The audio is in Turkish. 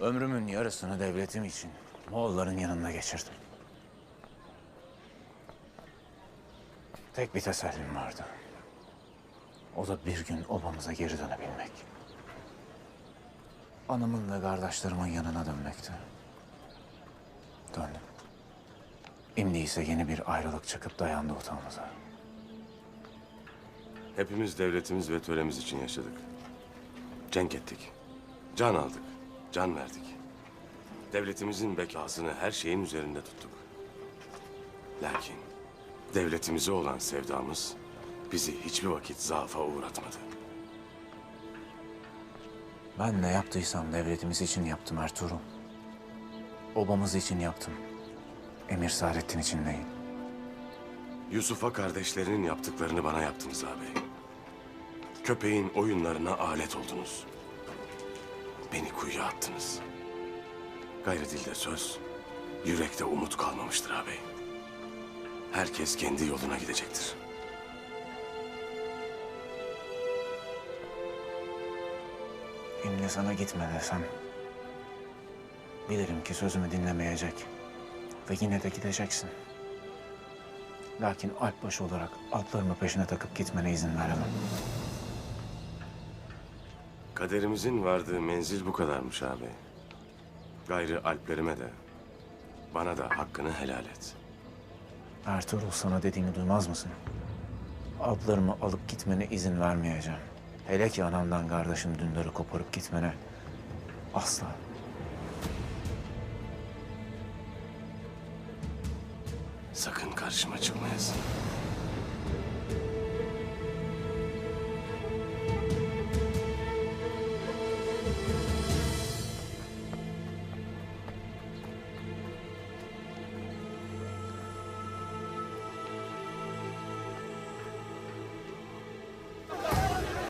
Ömrümün yarısını devletim için Moğolların yanında geçirdim. Tek bir tesellim vardı. O da bir gün obamıza geri dönebilmek. Anamın ve kardeşlerimin yanına dönmekti. Döndüm. Şimdi ise yeni bir ayrılık çıkıp dayandı otağımıza. Hepimiz devletimiz ve töremiz için yaşadık. Cenk ettik. Can aldık. Can verdik. Devletimizin bekasını her şeyin üzerinde tuttuk. Lakin devletimize olan sevdamız bizi hiçbir vakit zaafa uğratmadı. Ben ne yaptıysam devletimiz için yaptım Ertuğrul. Obamız için yaptım. Emir Saadettin için değil. Yusuf'a kardeşlerinin yaptıklarını bana yaptınız ağabey. Köpeğin oyunlarına alet oldunuz. Beni kuyuya attınız. Gayrı dilde söz, yürekte umut kalmamıştır ağabey. Herkes kendi yoluna gidecektir. Şimdi sana gitme desem... Bilirim ki sözümü dinlemeyecek. Ve yine de gideceksin. Lakin Alpbaşı olarak atlarımı peşine takıp gitmene izin veremem. Kaderimizin vardığı menzil bu kadarmış ağabey. Gayrı alplerime de, bana da hakkını helal et. Ertuğrul sana dediğimi duymaz mısın? Atlarımı alıp gitmene izin vermeyeceğim. Hele ki anamdan kardeşim Dündar'ı koparıp gitmene asla. Sakın karşıma çıkmayasın.